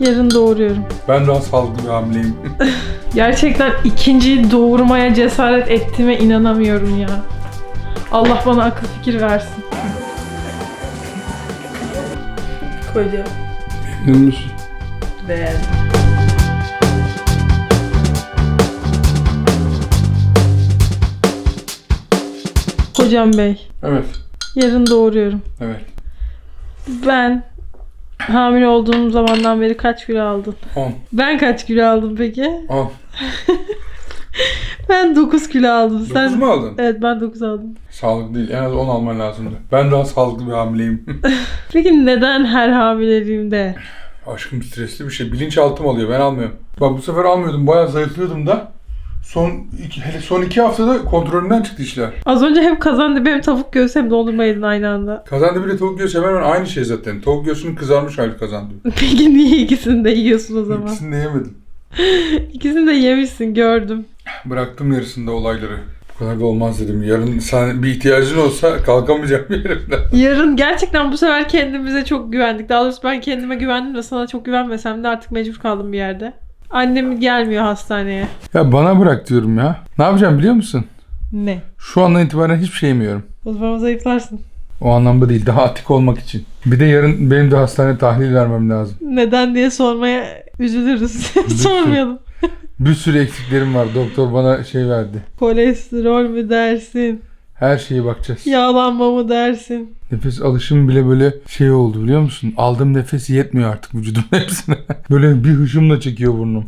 Yarın doğuruyorum. Ben daha sağlıklı bir hamileyim. Gerçekten ikinciyi doğurmaya cesaret ettiğime inanamıyorum ya. Allah bana akıl fikir versin. Koca. Memnun musun? Beğendim. Hocam bey, Evet. yarın doğuruyorum. Evet. Ben hamile olduğum zamandan beri kaç kilo aldın? 10. Ben kaç kilo aldım peki? 10. Ben 9 kilo aldım. 9 Sen mu aldın? Evet ben 9 aldım. Sağlıklı değil. En az 10 alman lazımdı. Ben daha sağlıklı bir hamileyim. Peki neden her hamileliğimde? Aşkım stresli bir şey. Bilinçaltım alıyor. Ben almıyorum. Bak bu sefer almıyordum. Bayağı zayıflıyordum da. Son iki, hele son iki haftada kontrolümden çıktı işler. Az önce hem kazandı hem tavuk göğsü hem dondurma yedin aynı anda. Kazandı bile tavuk göğsü hemen hemen aynı şey zaten. Tavuk göğsünün kızarmış hali kazandı. Peki niye ikisini de yiyorsun o zaman? İkisini de yemedim. İkisini de yemişsin gördüm. Bıraktım yarısında olayları. Bu kadar da olmaz dedim. Yarın sen bir ihtiyacın olsa kalkamayacağım yerimden. Yarın gerçekten bu sefer kendimize çok güvendik. Daha doğrusu ben kendime güvendim de sana çok güvenmesem de artık mecbur kaldım bir yerde. Annem gelmiyor hastaneye. Ya bana bırak diyorum ya. Ne yapacağım biliyor musun? Ne? Şu andan itibaren hiçbir şey yemiyorum. O zaman zayıflarsın. O anlamda değil. Daha atik olmak için. Bir de yarın benim de hastane tahlil vermem lazım. Neden diye sormaya üzülürüz. Sormayalım. Bir sürü eksiklerim var. Doktor bana şey verdi. Kolesterol mü dersin? Her şeye bakacağız. Yağlanma mı dersin? Nefes alışım bile böyle şey oldu biliyor musun? Aldığım nefes yetmiyor artık vücudum hepsine. böyle bir hışımla çekiyor burnum.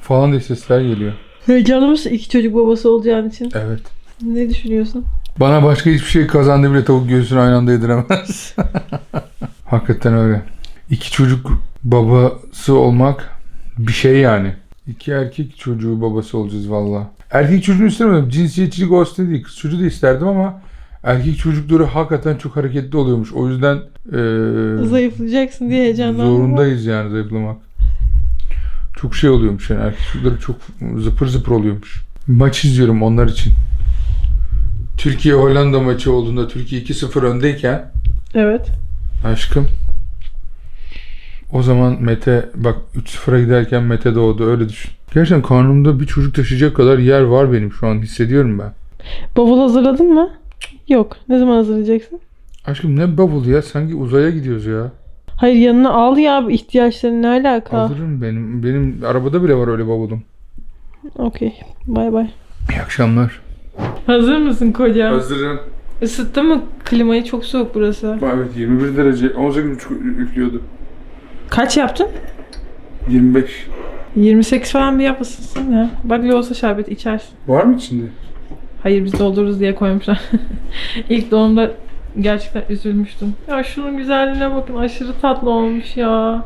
Falan diye sesler geliyor. Heyecanlı mısın iki çocuk babası olacağın için? Evet. Ne düşünüyorsun? Bana başka hiçbir şey kazandı bile tavuk göğsünü aynı anda yediremez. Hakikaten öyle. İki çocuk babası olmak bir şey yani. İki erkek çocuğu babası olacağız valla. Erkek çocuğunu istemedim. Cinsiyetçilik olsun değil. Kız çocuğu da isterdim ama erkek çocukları hakikaten çok hareketli oluyormuş. O yüzden eee, Zayıflayacaksın diye heyecanlandım. zorundayız yani zayıflamak. Çok şey oluyormuş yani. Erkek çocukları çok zıpır zıpır oluyormuş. Maç izliyorum onlar için. Türkiye Hollanda maçı olduğunda Türkiye 2-0 öndeyken Evet. aşkım o zaman Mete bak 3-0'a giderken Mete doğdu öyle düşün. Gerçekten karnımda bir çocuk taşıyacak kadar yer var benim şu an hissediyorum ben. Bavul hazırladın mı? Yok. Ne zaman hazırlayacaksın? Aşkım ne bavulu ya sanki uzaya gidiyoruz ya. Hayır yanına al ya ihtiyaçların ne alaka? Alırım benim. Benim arabada bile var öyle bavulum. Okey. Bay bay. İyi akşamlar. Hazır mısın kocam? Hazırım. Isıttı mı klimayı? Çok soğuk burası. Evet 21 derece 18.5 üflüyordu. Kaç yaptın? 25. 28 falan bir yap ısıtsın ya. Bak olsa şerbet içersin. Var mı içinde? Hayır biz doldururuz diye koymuşlar. İlk doğumda gerçekten üzülmüştüm. Ya şunun güzelliğine bakın aşırı tatlı olmuş ya.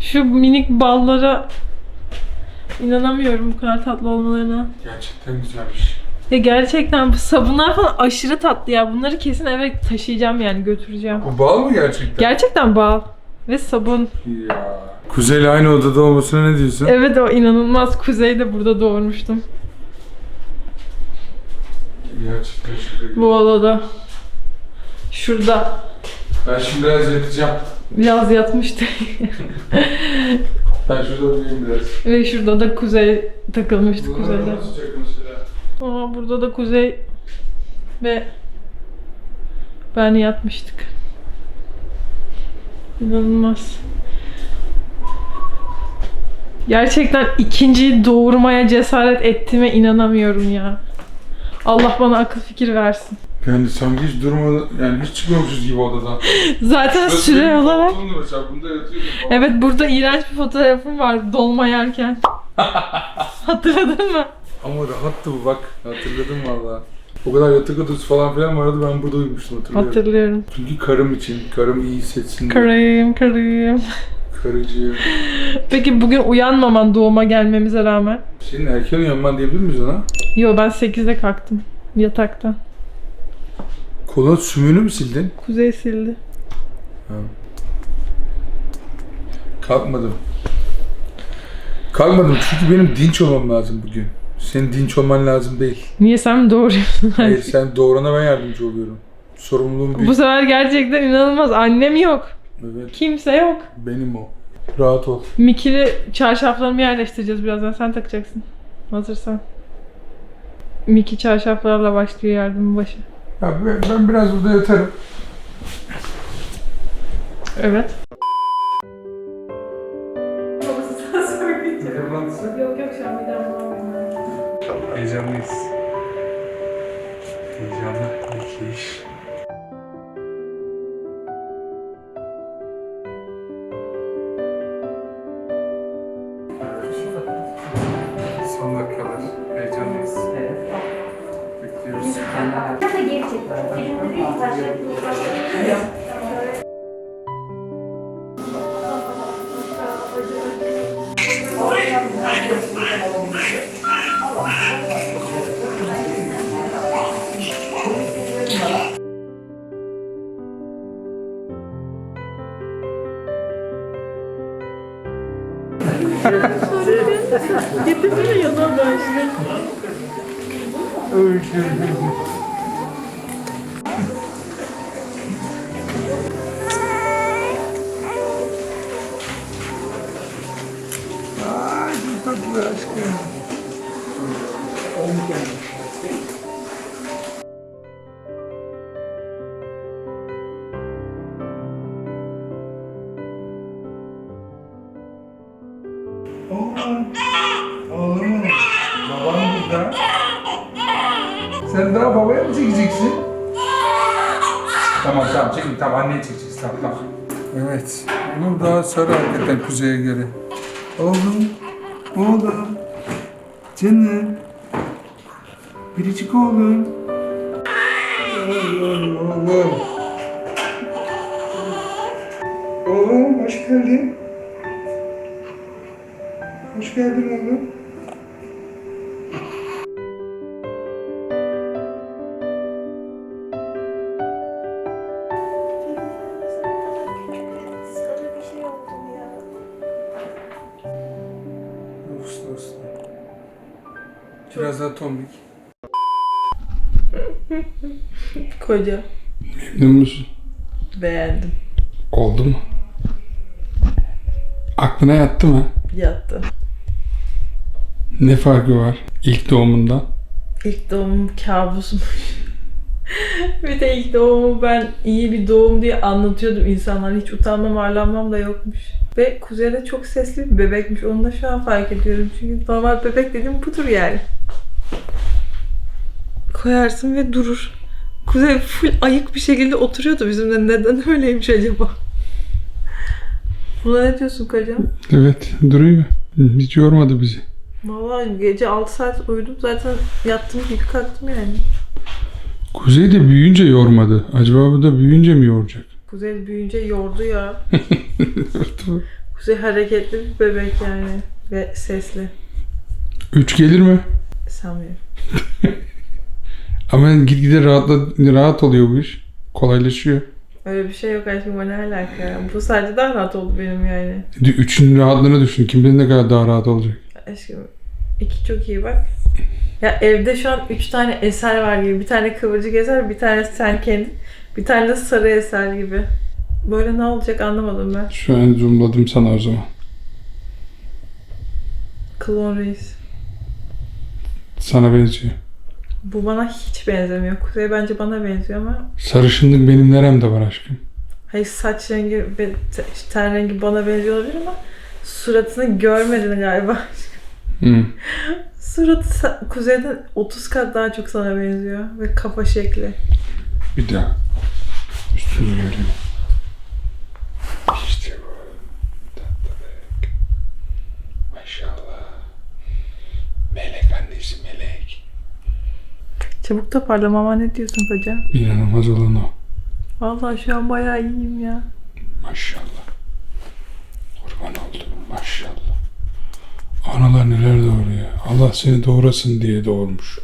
Şu minik ballara inanamıyorum bu kadar tatlı olmalarına. Gerçekten güzelmiş. Ya gerçekten bu sabunlar falan aşırı tatlı ya. Bunları kesin eve taşıyacağım yani götüreceğim. Bu bal mı gerçekten? Gerçekten bal ve sabun. Ya. Kuzey'le aynı odada olmasına ne diyorsun? Evet o inanılmaz. Kuzey'de burada doğurmuştum. Gerçekten şöyle. Bu odada. Şurada. Ben şimdi biraz yatacağım. Biraz yatmıştı. Ben şurada uyuyayım biraz. Ve şurada da kuzey takılmıştı Buralar kuzeyde. Aa, burada da kuzey ve ben yatmıştık. İnanılmaz. Gerçekten ikinciyi doğurmaya cesaret ettiğime inanamıyorum ya. Allah bana akıl fikir versin. Yani sanki hiç durmadan, yani hiç çıkmıyormuşuz gibi odadan. Zaten Şurası süre benim olarak mesela, bunda yatıyordum falan. Evet burada iğrenç bir fotoğrafım var dolma yerken. Hatırladın mı? Ama rahattı bu bak. Hatırladım valla. O kadar yatak odası falan filan vardı ben burada uyumuştum hatırlıyorum. Hatırlıyorum. Çünkü karım için, karım iyi hissetsin diye. Karıyım karıyım. Karıcığım. Peki bugün uyanmaman doğuma gelmemize rağmen. Senin erken uyanman diyebilir miyiz ona? Yo ben 8'de kalktım yataktan. Kolon sümüğünü mü sildin? Kuzey sildi. Kalkmadım. Kalkmadım çünkü benim dinç olmam lazım bugün. Senin dinç olman lazım değil. Niye sen doğuruyorsun? Hayır sen doğurana ben yardımcı oluyorum. Sorumluluğum büyük. Bu sefer gerçekten inanılmaz. Annem yok. Evet Kimse yok. benim o. Rahat ol. Mikili çarşaflarımı yerleştireceğiz birazdan. Sen takacaksın. Hazırsan. Miki çarşaflarla başlıyor yardımın başı. Ya ben, ben biraz burada yatarım. Evet. Yok yok şu an bir daha Heyecanlıyız. Heyecanlı. Bekleyiş. Son çekeceksin? Tamam tamam çekin tamam anneye çekeceğiz tamam tamam. Evet. Oğlum daha sarı hakikaten kuzeye göre. Oğlum. Oğlum. Canım. Biricik oğlum. Oğlum oğlum. Oğlum hoş geldin. Hoş geldin oğlum. Biraz daha tombik. Koca. Memnun musun? Beğendim. Oldu mu? Aklına yattı mı? Yattı. Ne farkı var ilk doğumundan? İlk doğumum kabusmuş. bir de ilk doğumu ben iyi bir doğum diye anlatıyordum insanlara. Hiç utanmam, arlanmam da yokmuş. Ve Kuzey de çok sesli bir bebekmiş. Onu da şu an fark ediyorum. Çünkü normal bebek dediğim budur yani. Koyarsın ve durur. Kuzey full ayık bir şekilde oturuyordu bizimle. Neden öyleymiş acaba? Buna ne diyorsun kocam? Evet duruyor. Hiç yormadı bizi. Vallahi gece 6 saat uyudum. Zaten yattım gibi kalktım yani. Kuzey de büyüyünce yormadı. Acaba bu da büyüyünce mi yoracak? Kuzey büyüyünce yordu ya. Kuzey hareketli bir bebek yani. Ve sesli. Üç gelir mi? Sanmıyorum. Ama gitgide rahatla, rahat oluyor bu iş. Kolaylaşıyor. Öyle bir şey yok aşkım. O ne alaka ya? Bu sadece daha rahat oldu benim yani. Üçün rahatlığını düşün. Kim bilir ne kadar daha rahat olacak. Aşkım iki çok iyi bak. Ya evde şu an üç tane eser var gibi. Bir tane kıvırcık eser, bir tane sen kendin. Bir tane de sarı eser gibi. Böyle ne olacak anlamadım ben. Şu an zoomladım sana o zaman. Klon Reis. Sana benziyor. Bu bana hiç benzemiyor. Kuzey bence bana benziyor ama Sarışınlık benim neremde var aşkım. Hayır saç rengi ten rengi bana benziyor olabilir ama suratını görmedin galiba. Suratı sa- kuzeyden 30 kat daha çok sana benziyor ve kafa şekli. Bir daha. Üstünü göreyim. İşte bu. Tatlılık. Maşallah. Melek annesi melek. Çabuk toparla mama ne diyorsun koca? İnanılmaz olan o. Vallahi şu an bayağı iyiyim ya. Maşallah. Analar neler doğuruyor. Allah seni doğurasın diye doğurmuş.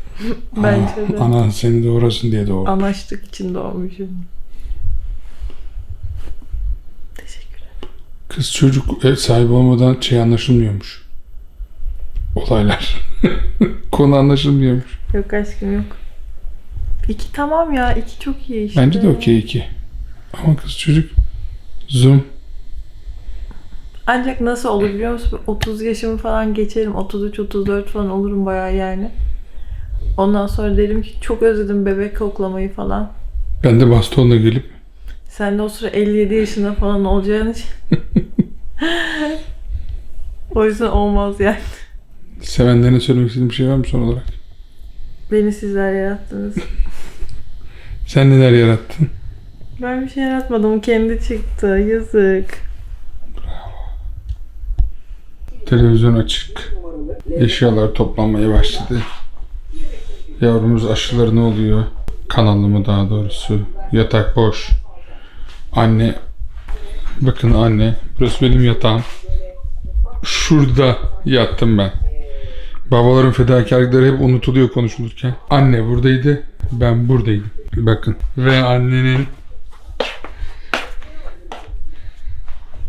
Bence de. Ana, anan seni doğurasın diye doğurmuş. Anlaştık için doğmuşum. Teşekkürler. Kız çocuk ev sahibi olmadan şey anlaşılmıyormuş. Olaylar. Konu anlaşılmıyormuş. Yok aşkım yok. İki tamam ya. iki çok iyi işte. Bence de okey iki. Ama kız çocuk zoom. Ancak nasıl olur biliyor musun? 30 yaşımı falan geçerim. 33-34 falan olurum bayağı yani. Ondan sonra dedim ki çok özledim bebek koklamayı falan. Ben de bastonla gelip Sen de o sıra 57 yaşında falan olacağın için. o yüzden olmaz yani. sevenlerine söylemek istediğin bir şey var mı son olarak? Beni sizler yarattınız. Sen neler yarattın? Ben bir şey yaratmadım. Kendi çıktı. Yazık. Televizyon açık. Eşyalar toplanmaya başladı. Yavrumuz aşıları ne oluyor? Kanalı mı daha doğrusu? Yatak boş. Anne. Bakın anne. Burası benim yatağım. Şurada yattım ben. Babaların fedakarlıkları hep unutuluyor konuşulurken. Anne buradaydı. Ben buradaydım. Bakın. Ve annenin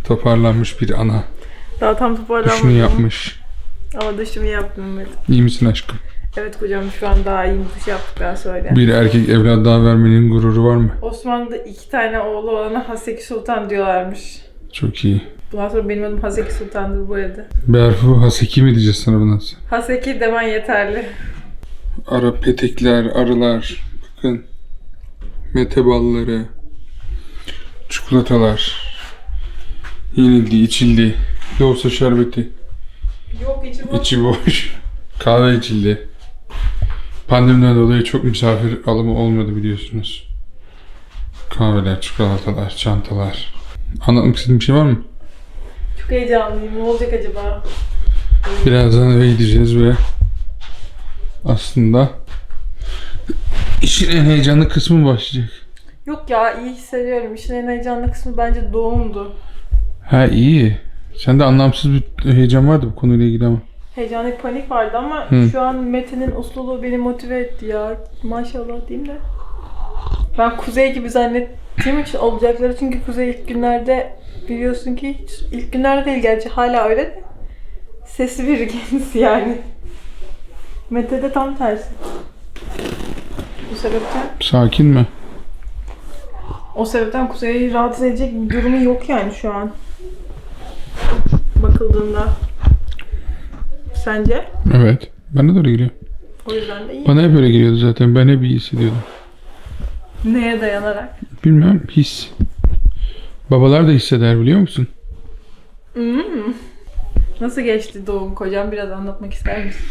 toparlanmış bir ana. Daha tam toparlanmadım. yapmış. Ama duşumu yaptım evet. İyi misin aşkım? Evet kocam şu an daha iyi duş yaptıktan sonra. Bir erkek evlat daha vermenin gururu var mı? Osmanlı'da iki tane oğlu olana Haseki Sultan diyorlarmış. Çok iyi. Bundan sonra benim adım Haseki Sultan'dır bu arada. Berfu Haseki mi diyeceğiz sana bundan sonra? Haseki demen yeterli. Ara petekler, arılar. Bakın. Mete balları. Çikolatalar. Yenildi, içildi. Loğusa şerbeti. Yok içi bu. içi boş. Kahve içildi. Pandemiden dolayı çok misafir alımı olmadı biliyorsunuz. Kahveler, çikolatalar, çantalar. Anlatmak istediğin bir şey var mı? Çok heyecanlıyım. Ne olacak acaba? Birazdan eve gideceğiz ve aslında işin en heyecanlı kısmı başlayacak. Yok ya iyi hissediyorum. İşin en heyecanlı kısmı bence doğumdu. Ha iyi. Sende anlamsız bir heyecan vardı bu konuyla ilgili ama. Heyecanlı panik vardı ama Hı. şu an Mete'nin usluluğu beni motive etti ya. Maşallah diyeyim de. Ben Kuzey gibi zannettiğim için olacakları çünkü Kuzey ilk günlerde biliyorsun ki hiç ilk günlerde değil gerçi hala öyle de sesi bir kendisi yani. Mete de tam tersi. Bu sebepten Sakin mi? o sebepten Kuzey'i rahatsız edecek bir durumu yok yani şu an. Bakıldığında. Sence? Evet. Bana da öyle geliyor. O yüzden de iyi. Bana hep öyle geliyordu zaten. Ben hep iyi hissediyordum. Neye dayanarak? Bilmem his. Babalar da hisseder biliyor musun? Hmm. Nasıl geçti doğum kocam? Biraz anlatmak ister misin?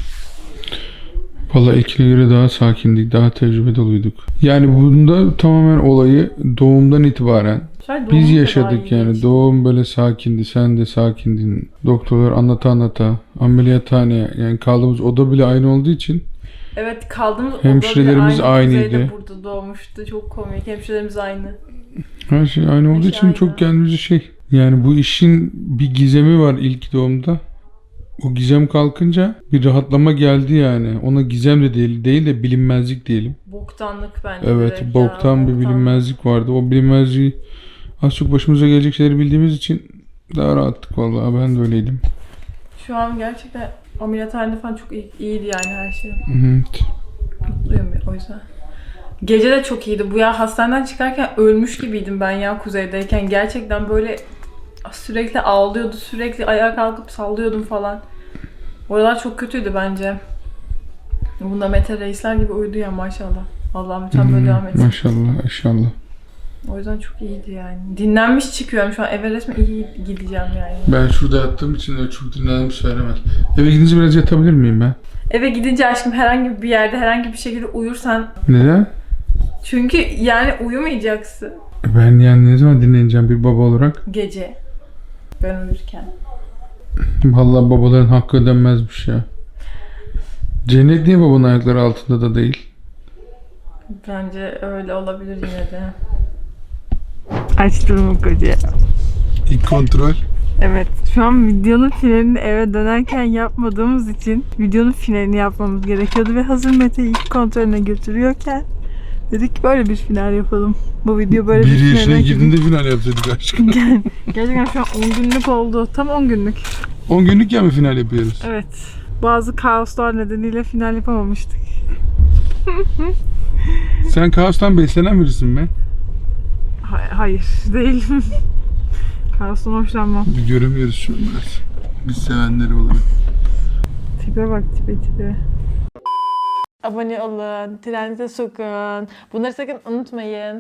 Vallahi ilkine göre daha sakindik, daha tecrübe doluyduk. Yani bunda tamamen olayı doğumdan itibaren Şöyle biz doğumun da yaşadık yani. Doğum böyle sakindi, sen de sakindin. Doktorlar anlata anlata, ameliyathane yani kaldığımız oda bile aynı olduğu için Evet kaldığımız oda Hemşirelerimiz bile aynı. Aynıydı. burada doğmuştu. Çok komik. Hemşirelerimiz aynı. her şey aynı olduğu şey için aynı. çok kendimizi şey yani bu işin bir gizemi var ilk doğumda. O gizem kalkınca bir rahatlama geldi yani. Ona gizem de değil, değil de bilinmezlik diyelim. Boktanlık bence Evet, boktan ya, bir boktan. bilinmezlik vardı. O bilinmezliği az çok başımıza gelecek şeyleri bildiğimiz için daha rahattık vallahi. Ben de öyleydim. Şu an gerçekten ameliyathanede falan çok iyi, iyiydi yani her şey. Evet. Mutluyum ya, o yüzden. Gece de çok iyiydi. Bu ya hastaneden çıkarken ölmüş gibiydim ben ya kuzeydeyken. Gerçekten böyle sürekli ağlıyordu. Sürekli ayağa kalkıp sallıyordum falan. Oralar çok kötüydü bence. Bunda Mete Reisler gibi uyudu ya maşallah. Allah'ım lütfen böyle devam etsin. Maşallah, inşallah. O yüzden çok iyiydi yani. Dinlenmiş çıkıyorum şu an. Eve resmen iyi gideceğim yani. Ben şurada yattığım için de çok dinlendim söylemez. Eve gidince biraz yatabilir miyim ben? Eve gidince aşkım herhangi bir yerde herhangi bir şekilde uyursan Neden? çünkü yani uyumayacaksın Ben yani ne zaman dinleneceğim bir baba olarak? gece. Ben uyurken. Vallahi babaların hakkı ödenmezmiş ya. Cennet niye babanın ayakları altında da değil? Bence öyle olabilir yine de. Açtım mı koca? İlk kontrol. Evet. Şu an videonun finalini eve dönerken yapmadığımız için videonun finalini yapmamız gerekiyordu ve hazır Mete ilk kontrolüne götürüyorken dedik böyle bir final yapalım. Bu video böyle bir, Bir yaşına finale girdiğinde final yapsaydık aşkım. Gerçekten şu an 10 günlük oldu. Tam 10 günlük. 10 günlük ya mı final yapıyoruz? Evet. Bazı kaoslar nedeniyle final yapamamıştık. Sen kaostan beslenen birisin be. Ha- hayır değil. Kaostan hoşlanmam. Bir göremiyoruz şu an. Biz sevenleri olarak. Tipe bak tipe tipe. Abone olun, trenize sokun. Bunları sakın unutmayın.